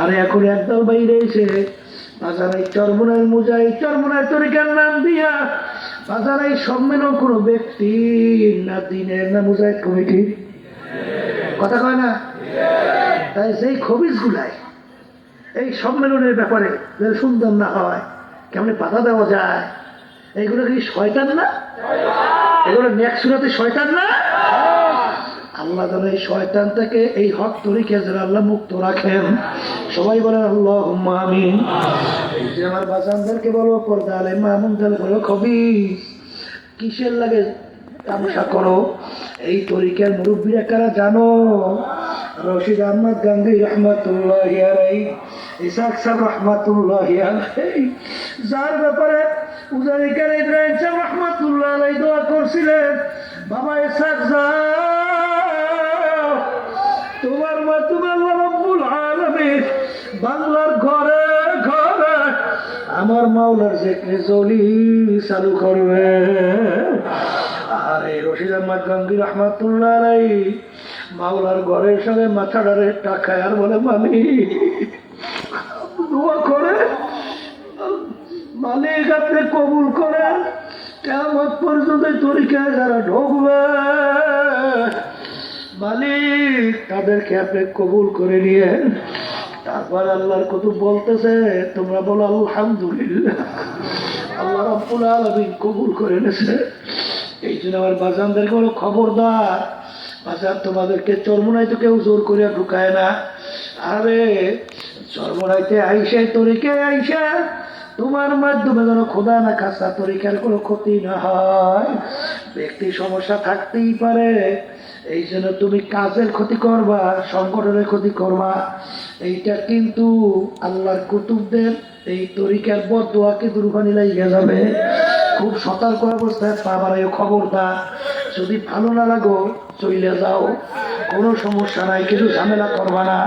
আর এখন একদল বাইরে এসে বাজারে চরমনায় মুজাই, চরমনায় তরিকার নাম দিয়া বাজারে সম্মেলন কোনো ব্যক্তি না দিনের না মুজাহিদ কমিটি কথা কয় না? তাই সেই খবিজ এই সম্মেলনের ব্যাপারে যেন সুন্দর না হয়, কেমন পাতা দেওয়া যায়? এইগুলো কি শয়তান না? এগুলো নেক্সুরাতে শয়তান না? আল্লাহ যেন এই শয়তান থেকে এই হক তরিকে যেন আল্লাহ মুক্ত রাখেন। সবাই বলেন আল্লাহ এই যে আমার বাজানদেরকে বলো, পর্দা আলে মামুনদের বলো কবি কিসের লাগে তামসা করো? এই তরিকার মুরব্বীরা কারা জানো? রশিদ আহমদ গান্ধী রহমতুল্লাহ ইসাক সাহ রহমতুল্লাহ যার ব্যাপারে উজারিকার ইব্রাহিম সাহ রহমতুল্লাহ দোয়া করছিলেন। বাবা ইসাক যাও বাংলার ঘরে ঘরে আমার মাওলার যে জলি চালু করবে। আর রশিদ আহমদ গঙ্গি রহমাতুল্লাহ মাওলার ঘরের সঙ্গে মাথাটারে টাকায় আর বলে, মামি করে। মালিক আপনি কবুল করেন কেমন পর্যন্ত তরিকায় যারা ঢুকবে, মালিক তাদেরকে আপনি কবুল করে নিয়েন। তারপর আল্লাহর কত বলতেছে, তোমরা বলো আলহামদুলিল্লাহ, আল্লাহ রাব্বুল আলামিন কবুল করে নেছে এই জন্য আমার বাজানদেরকে বলো খবরদার। বাজার তোমাদেরকে চর্মনাই তো কেউ জোর করে ঢুকায় না। আরে, চর্মনাইতে আইসে কে আইসা তোমার মাধ্যমে যেন খোদা না খাসা তরিকার কোনো ক্ষতি না হয়। ব্যক্তি সমস্যা থাকতেই পারে। এই জন্য তুমি কাজের ক্ষতি করবা, সংগঠনের ক্ষতি করবা। এইটা কিন্তু আল্লাহর কুতুবদের এই তরিকার বদোয়াকে দুর্বানি লাগিয়ে যাবে। খুব সতর্ক অবস্থায় পাবার এই খবরটা যদি ভালো না লাগো চলে যাও। কোনো সমস্যা নাই, কিছু ঝামেলা করবা না।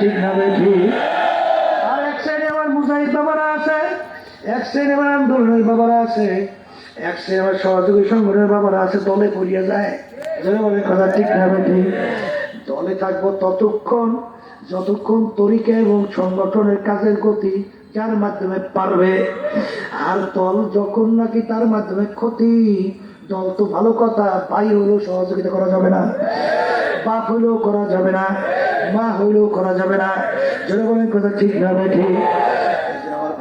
ঠিক না ঠিক আর এক সাইডে আমার মুজাহিদ বাবারা আছে, এক সাইডে আমার আন্দোলনের বাবারা আছে, এক সাইডে আমার সহযোগী সংগঠনের বাবারা আছে, দলে পড়িয়ে যায়। কথা ঠিক না ঠিক দলে থাকব ততক্ষণ, যতক্ষণ তরিকা এবং সংগঠনের কাজের গতি যার মাধ্যমে পারবে। আর দল যখন নাকি তার মাধ্যমে ক্ষতি, দল তো ভালো কথা, ভাই হলেও সহযোগিতা করা যাবে না, বাপ হইলেও করা যাবে না, মা হইলেও করা যাবে না। জনগণের কথা ঠিক না ঠিক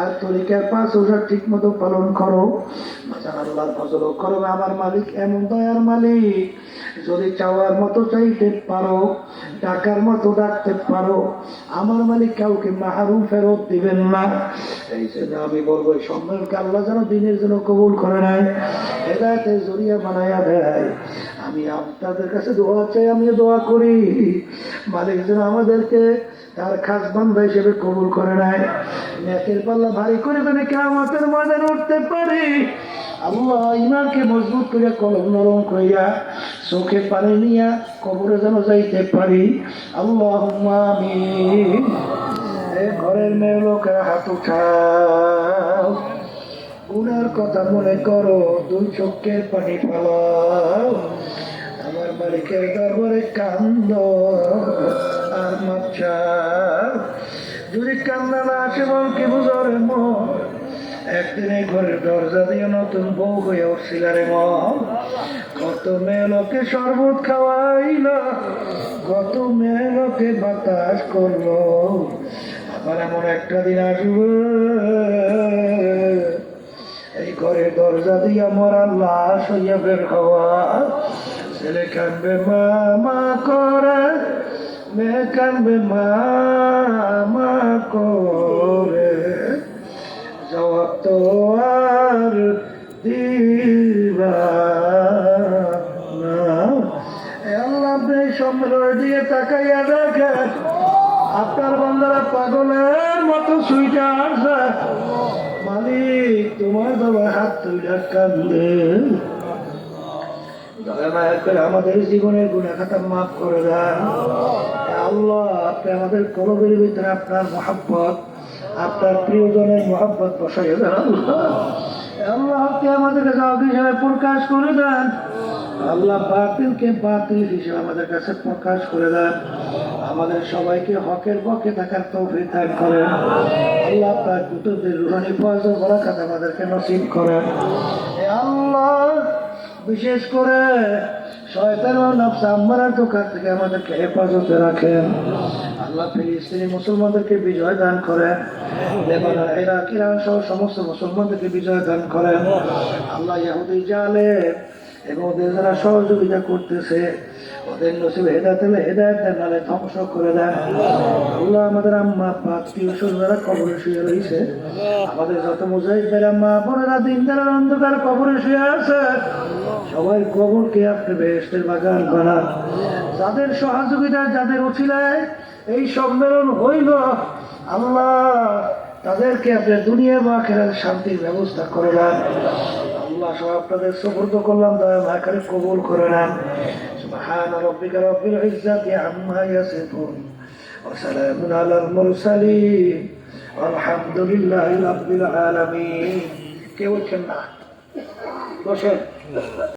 আর তরিকার পাঁচ ওষা ঠিক মতো পালন করো। ফসল করো। আমার মালিক এমন দয়ার মালিক। যদি চাওয়ার মতো চাইতে পারো, ডাকার মতো ডাকতে পারো, আমার মালিক কাউকে মাহারু ফেরত দিবেন না। এই জন্য আমি বলব, এই সম্মেলনকে আল্লাহ যেন দিনের জন্য কবুল করে নেয় হেদায়তে জরিয়া বানায়া দেয়। আমি আপনাদের কাছে দোয়া চাই আমি দোয়া করি। মালিক যেন আমাদেরকে তার খাস বান্ধা হিসেবে কবুল করে নেয়। নেকের পাল্লা ভারী করে মানে কেমতের ময়দান উঠতে পারি। আল্লাহ ইমানকে মজবুত করে কলম নরম করিয়া চোখে পানি নিয়া কবরে যেন যাইতে পারি। আল্লাহ আমি ঘরের মেয়ে লোকের হাত উঠাও। গুনার কথা মনে করো, দুই চোখের পানি ফেলাও আমার মালিকের দরবারে কান্দ। যদি কান্না না আসে মন কি বুঝরে মন? একদিন এই ঘরের দরজা দিয়ে নতুন বউ হয়ে উঠছিল রে ম কত মেয়ে লোকে শরবত খাওয়াইল, কত মেয়ে লোকে বাতাস করল। আবার এমন একটা দিন আসবে। এই ঘরের দরজা দিয়া মরা লাশ হইয়া বের হওয়া। ছেলে কানবে মা মা, করে মেয়ে কানবে মা মা করে। জবাব তো আর দিবা আল্লাহ আপনি সম্মেলনের দিকে তাকাইয়া দেখেন। আপনার বন্ধারা পাগলের মতো সুইটা আসবে মালিক, তোমার বাবা হাত তুলে কান্দে। আমাদের জীবনের গুণা খাতা মাফ করে দেন। আল্লাহ, আপনি আমাদের কলবের ভিতরে আপনার মহাব্বত, আপনার প্রিয়জনের মহাব্বত বসাই দেন আল্লাহ। আপনি আমাদের কাছে প্রকাশ করে দেন। আল্লাহ বাতিলকে বাতিল হিসেবে আমাদের কাছে প্রকাশ করে দেন। আমাদের সবাইকে হকের পক্ষে থাকার তৌফিক দান করেন। আল্লাহ আপনার কুতুবদের রুহানি বরাকাত আমাদেরকে নসিব করেন। আল্লাহ, বিশেষ করে শয়তান নফস আম্মারার দোকান থেকে আমাদেরকে হেফাজতে রাখেন আল্লাহ ফিলিস্তিনি মুসলমানদেরকে বিজয় দান করেন লেবানন সহ সমস্ত মুসলমানদেরকে বিজয় দান করেন আল্লাহ ইয়াহুদি জালে এবং যারা সহযোগিতা করতেছে হেদায়ত করে আমাদের আম্মা আমাদের কবরে শুয়ে আছে। সবাই আপনি যাদের সহযোগিতা, যাদের উঠিলায় এই সম্মেলন হইল, আল্লাহ তাদেরকে আপনি দুনিয়া বা খেলার শান্তির ব্যবস্থা করে দেন। আল্লাহ সব আপনাদের সুপর্দ করলাম দয়া ভাকারে কবুল করে নেন। سبحان ربك رب العزة عما يصفون وسلام على المرسلين والحمد لله رب العالمين. كيف وجهنا وشر